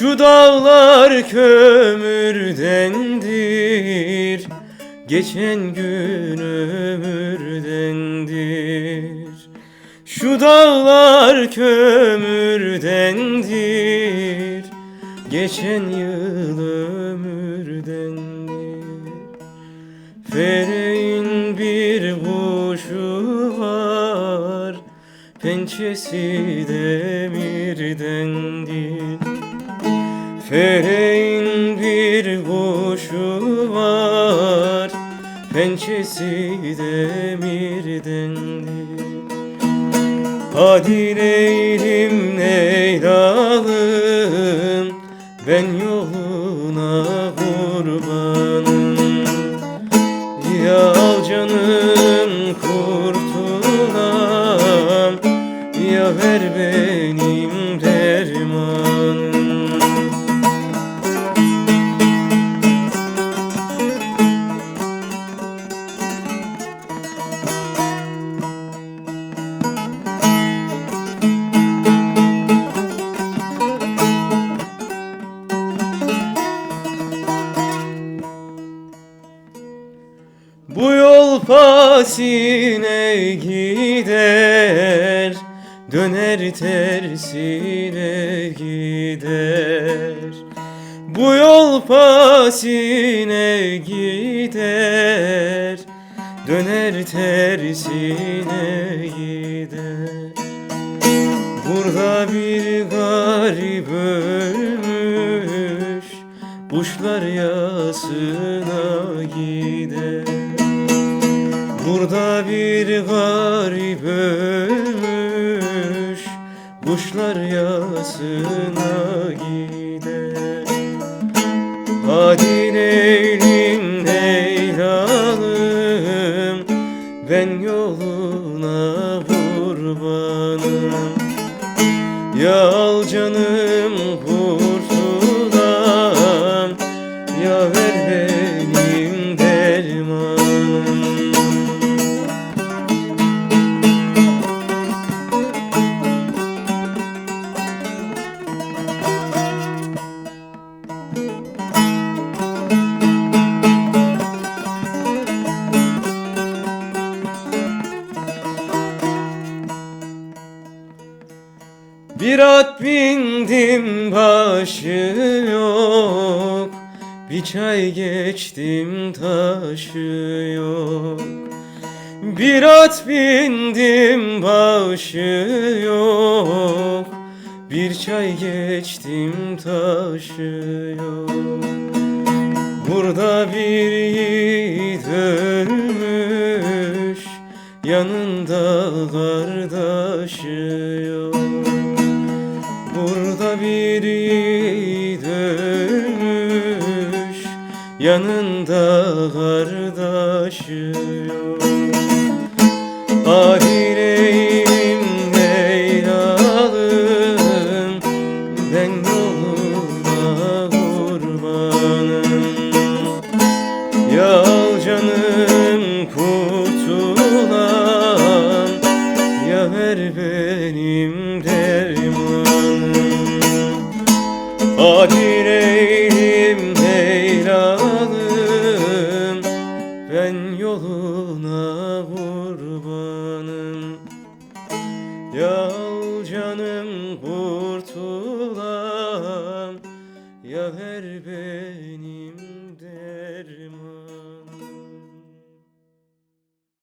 Şu dağlar kömürdendir Geçen gün ömürdendir Şu dağlar kömürdendir Geçen yıl ömürdendir Feleğin bir kuşu var Pençesi demirdendir Feleğin bir kuşu var Pençesi demirdendir Hadi Leylim Leyla'lım Ben yoluna kurbanım. Ya al canım kurtulam. Ya ver benim Bu yol pasine gider Döner tersine gider. Bu yol pasine gider Döner tersine gider. Burada bir garip ölmüş Kuşlar yasına gider Burada bir garip ölmüş Kuşlar yasına gider. Hadi Leylim Leyla'lım Ben yoluna kurbanım Ya al canım Bir at bindim başı yok. Bir çay geçtim taşı yok. Bir at bindim başı yok. Bir çay geçtim taşı yok. Burada bir yiğit ölmüş. Yanında kardeşi yok Burada bir ölmüş Yanında kardeşi yok Hadi Leylim Leyla'lım Ben yoluna kurbanım Ya Hadi Leylim Leyla'lım Ben yoluna kurbanım. Ya canım kurtulan Ya beni